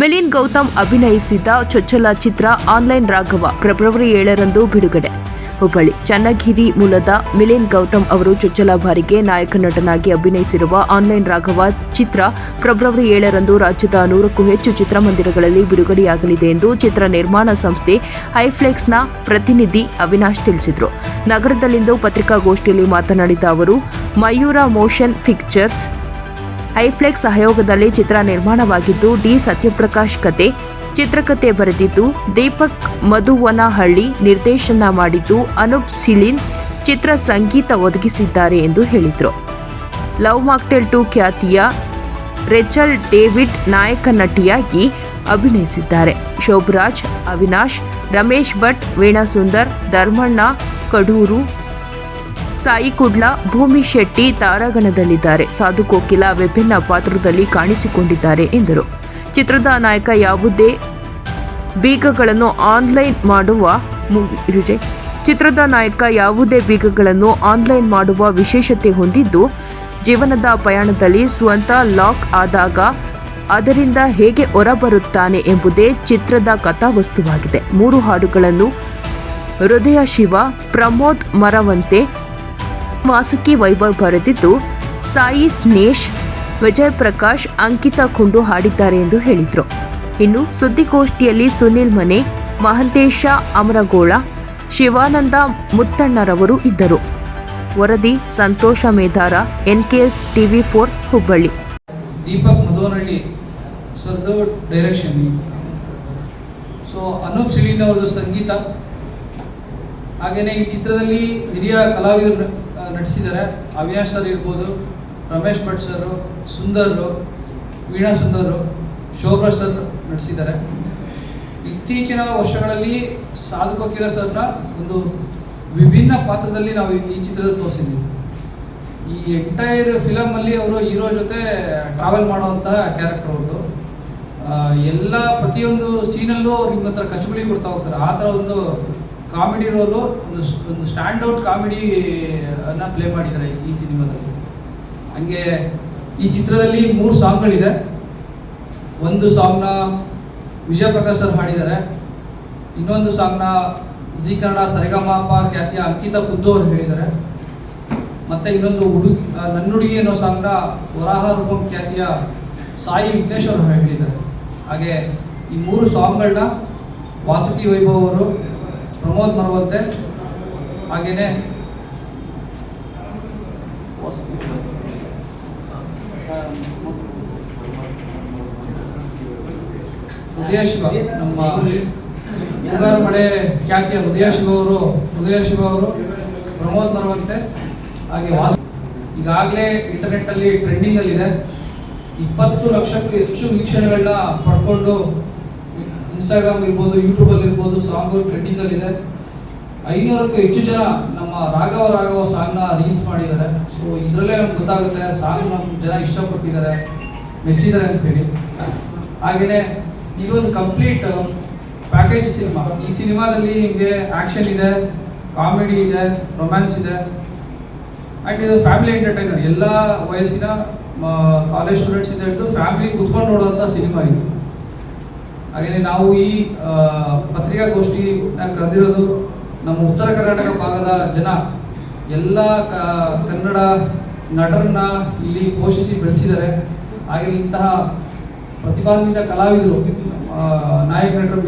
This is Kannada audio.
ಮಿಲಿನ್ ಗೌತಮ್ ಅಭಿನಯಿಸಿದ್ದ ಚೊಚ್ಚಲ ಚಿತ್ರ ಆನ್ಲೈನ್ ರಾಘವ, ಫೆಬ್ರವರಿ ಏಳರಂದು ಬಿಡುಗಡೆ. ಹುಬ್ಬಳ್ಳಿ, ಚನ್ನಗಿರಿ ಮೂಲದ ಮಿಲಿನ್ ಗೌತಮ್ ಅವರು ಚೊಚ್ಚಲ ಬಾರಿಗೆ ನಾಯಕ ನಟನಾಗಿ ಅಭಿನಯಿಸಿರುವ ಆನ್ಲೈನ್ ರಾಘವ ಚಿತ್ರ ಫೆಬ್ರವರಿ ಏಳರಂದು ರಾಜ್ಯದ ನೂರಕ್ಕೂ ಹೆಚ್ಚು ಚಿತ್ರಮಂದಿರಗಳಲ್ಲಿ ಬಿಡುಗಡೆಯಾಗಲಿದೆ ಎಂದು ಚಿತ್ರ ನಿರ್ಮಾಣ ಸಂಸ್ಥೆ ಹೈಫ್ಲೆಕ್ಸ್ನ ಪ್ರತಿನಿಧಿ ಅವಿನಾಶ್ ತಿಳಿಸಿದರು. ನಗರದಲ್ಲಿಂದು ಪತ್ರಿಕಾಗೋಷ್ಠಿಯಲ್ಲಿ ಮಾತನಾಡಿದ ಅವರು, ಮಯೂರ ಮೋಷನ್ ಪಿಕ್ಚರ್ಸ್ ಹೈಫ್ಲೆಕ್ಸ್ ಸಹಯೋಗದಲ್ಲಿ ಚಿತ್ರ ನಿರ್ಮಾಣವಾಗಿದ್ದು ಡಿ. ಸತ್ಯಪ್ರಕಾಶ್ ಕತೆ. ಚಿತ್ರಕಥೆ ಬರೆದಿದ್ದು ದೀಪಕ್ ಮಧುವನಹಳ್ಳಿ ನಿರ್ದೇಶನ ಮಾಡಿದ್ದು ಅನೂಪ್ ಸಿಳಿನ್ ಚಿತ್ರ ಸಂಗೀತ ಒದಗಿಸಿದ್ದಾರೆ ಎಂದು ಹೇಳಿದರು. ಲವ್ ಮಾಕ್ಟೆಲ್ ಟು ಖ್ಯಾತಿಯ ರೆಚಲ್ ಡೇವಿಡ್ ನಾಯಕ ನಟಿಯಾಗಿ ಅಭಿನಯಿಸಿದ್ದಾರೆ. ಶೋಭರಾಜ್, ಅವಿನಾಶ್, ರಮೇಶ್ ಭಟ್, ವೀಣಾ ಸುಂದರ್, ಧರ್ಮಣ್ಣ ಕಡೂರು ಸಾಯಿ ಕುಡ್ಲಾ, ಭೂಮಿ ಶೆಟ್ಟಿ ತಾರಾಗಣದಲ್ಲಿದ್ದಾರೆ. ಸಾಧು ಕೋಕಿಲ ವಿಭಿನ್ನ ಪಾತ್ರದಲ್ಲಿ ಕಾಣಿಸಿಕೊಂಡಿದ್ದಾರೆ ಎಂದರು. ಚಿತ್ರದ ನಾಯಕ ಯಾವುದೇ ಬೀಗಗಳನ್ನು ಆನ್ಲೈನ್ ಮಾಡುವ ಚಿತ್ರದ ನಾಯಕ ಯಾವುದೇ ಬೀಗಗಳನ್ನು ಆನ್ಲೈನ್ ಮಾಡುವ ವಿಶೇಷತೆ ಹೊಂದಿದ್ದು, ಜೀವನದ ಪ್ರಯಾಣದಲ್ಲಿ ಸ್ವಂತ ಲಾಕ್ ಆದಾಗ ಅದರಿಂದ ಹೇಗೆ ಹೊರಬರುತ್ತಾನೆ ಎಂಬುದೇ ಚಿತ್ರದ ಕಥಾವಸ್ತುವಾಗಿದೆ. ಮೂರು ಹಾಡುಗಳನ್ನು ಹೃದಯ ಶಿವ, ಪ್ರಮೋದ್ ಮರವಂತೆ ವಾಸುಕಿ ವೈಭವ್ ಬರೆದಿದ್ದು, ಸಾಯಿ ಸ್ನೇಶ್, ವಿಜಯ್ ಪ್ರಕಾಶ್, ಅಂಕಿತಾ ಕುಂಡು ಹಾಡಿದ್ದಾರೆ ಎಂದು ಹೇಳಿದರು. ಇನ್ನು ಸುದ್ದಿಗೋಷ್ಠಿಯಲ್ಲಿ ಸುನಿಲ್ ಮನೆ, ಮಹಂತೇಶ, ಅಮರಗೋಳ, ಶಿವಾನಂದ ಮುತ್ತಣ್ಣರವರು ಇದ್ದರು. ವರದಿ, Santosh Medhara, NKS TV four, Hubballi. Deepak Madhuvanahalli ಸರ್ದು ಡೈರೆಕ್ಷನ್ ಸೊ ಅನೂಪ್ ಸಿಳಿನ್ ಅವರದು ಸಂಗೀತ. ಹಾಗೆಯೇ ಈ ಚಿತ್ರದಲ್ಲಿ ಹಿರಿಯ ಕಲಾವಿದರು ನಟಿಸಿದ್ದಾರೆ. ಅವಿನಾಶ್ ಸರ್ ಇರ್ಬೋದು, ರಮೇಶ್ ಭಟ್ ಸರ್ ಸುಂದರ್, ವೀಣಾ ಸುಂದರ್, ಶೋಭಾ ಸರ್ ನಟಿಸಿದ್ದಾರೆ. ಇತ್ತೀಚಿನ ವರ್ಷಗಳಲ್ಲಿ ಸಾಧು ಕೋಕಿಲ ಸರ್ನ ಒಂದು ವಿಭಿನ್ನ ಪಾತ್ರದಲ್ಲಿ ನಾವು ಈ- ಚಿತ್ರದಲ್ಲಿ ತೋರಿಸಿದ್ದೀವಿ. ಈ ಎಂಟೈರ್ ಫಿಲಮ್ ಅಲ್ಲಿ ಅವರು ಹೀರೋ ಜೊತೆ ಟ್ರಾವೆಲ್ ಮಾಡುವಂತಹ ಕ್ಯಾರೆಕ್ಟರ್ ಅವ್ರದ್ದು. ಎಲ್ಲ ಪ್ರತಿಯೊಂದು ಸೀನಲ್ಲೂ ಅವ್ರು ನಿಮ್ಮ ಹತ್ರ ಕಚಗುಳಿ ಕೊಡ್ತಾ ಹೋಗ್ತಾರೆ. ಆ ಥರ ಒಂದು ಕಾಮಿಡಿ ರೋಲು ಒಂದು ಒಂದು ಸ್ಟ್ಯಾಂಡ್ ಔಟ್ ಕಾಮಿಡಿ ಅನ್ನ ಪ್ಲೇ ಮಾಡಿದ್ದಾರೆ ಈ ಸಿನಿಮಾದಲ್ಲಿ. ಹಂಗೆ ಈ ಚಿತ್ರದಲ್ಲಿ ಮೂರು ಸಾಂಗ್ಗಳಿದೆ. ಒಂದು ಸಾಂಗ್ನ ವಿಜಯ ಪ್ರಕಾಶ್ ಸರ್ ಹಾಡಿದ್ದಾರೆ. ಇನ್ನೊಂದು ಸಾಂಗ್ನ ಜಿ ಕನ್ನಡ ಸರಿಗಮಾಪ ಖ್ಯಾತಿಯ ಅಂಕಿತಾ ಕುದ್ದು ಅವರು ಹೇಳಿದ್ದಾರೆ. ಮತ್ತೆ ಇನ್ನೊಂದು ಹುಡುಗಿ ಆ, ನನ್ನ ಹುಡುಗಿ ಅನ್ನೋ ಸಾಂಗ್ನ ವರಾಹ ರೂಪಂ ಖ್ಯಾತಿಯ ಸಾಯಿ ವಿಘ್ನೇಶ್ ಅವರು ಹೇಳಿದ್ದಾರೆ. ಹಾಗೆ ಈ ಮೂರು ಸಾಂಗ್ಗಳನ್ನ ವಾಸುಕಿ ವೈಭವ್ ಅವರು ಪ್ರಮೋದ್ ಮರವಂತೆ ಹಾಗೇನೆ ಹೃದಯ ಶಿವ, ನಮ್ಮ ಮುಂಗಾರು ಮಳೆ ಖ್ಯಾತಿಯ ಹೃದಯ ಶಿವ ಅವರು ಹೃದಯ ಶಿವ ಅವರು ಪ್ರಮೋದ್ ಮರವಂತೆ ಹಾಗೆ ವಾಸ ಈಗಾಗಲೇ ಇಂಟರ್ನೆಟ್ ಅಲ್ಲಿ ಟ್ರೆಂಡಿಂಗ್ ಅಲ್ಲಿ ಇದೆ ಇಪ್ಪತ್ತು ಲಕ್ಷಕ್ಕೂ ಹೆಚ್ಚು ವೀಕ್ಷಣೆಗಳನ್ನ ಪಡ್ಕೊಂಡು ಇನ್ಸ್ಟಾಗ್ರಾಮ್ ಇರ್ಬೋದು ಯೂಟ್ಯೂಬ್ ಅಲ್ಲಿ ಇರ್ಬೋದು ಸಾಂಗ್ ಟ್ರೆಂಡಿಂಗ್ ಅಲ್ಲಿ ಇದೆ. ಐನೂರಕ್ಕೂ ಹೆಚ್ಚು ಜನ ನಮ್ಮ ರಾಘವ ರಾಘವ ಸಾಂಗ್ನ ರೀಲ್ಸ್ ಮಾಡಿದ್ದಾರೆ. ಸೊ ಇದರಲ್ಲೇ ನಮ್ಗೆ ಗೊತ್ತಾಗುತ್ತೆ ಸಾಂಗ್ ನಮ್ಮ ಜನ ಇಷ್ಟಪಟ್ಟಿದ್ದಾರೆ, ಮೆಚ್ಚಿದ್ದಾರೆ ಅಂತ ಹೇಳಿ ಹಾಗೆಯೇ ಇದೊಂದು ಕಂಪ್ಲೀಟ್ ಪ್ಯಾಕೇಜ್ ಸಿನಿಮಾ ಈ ಸಿನಿಮಾದಲ್ಲಿ ನಿಮಗೆ ಆಕ್ಷನ್ ಇದೆ ಕಾಮಿಡಿ ಇದೆ ರೊಮ್ಯಾನ್ಸ್ ಇದೆ. ಆ್ಯಂಡ್ ಇದು ಫ್ಯಾಮಿಲಿ ಎಂಟರ್ಟೈನರ್ ಎಲ್ಲ ವಯಸ್ಸಿನ ಕಾಲೇಜ್ ಸ್ಟೂಡೆಂಟ್ಸಿಂದ ಹಿಡಿದು ಫ್ಯಾಮಿಲಿ ಕುತ್ಕೊಂಡು ನೋಡುವಂಥ ಸಿನಿಮಾ ಇದು. ಹಾಗೆಯೇ ನಾವು ಈ ಪತ್ರಿಕಾಗೋಷ್ಠಿ ಕರೆದಿರೋದು ನಮ್ಮ ಉತ್ತರ ಕರ್ನಾಟಕ ಭಾಗದ ಜನ ಎಲ್ಲ ಕನ್ನಡ ನಟರನ್ನ ಇಲ್ಲಿ ಪೋಷಿಸಿ ಬೆಳೆಸಿದ್ದಾರೆ. ಹಾಗೆ ಇಂತಹ ಪ್ರತಿಭಾನ್ವಿತ ಕಲಾವಿದರು ನಾಯಕ ನಟರು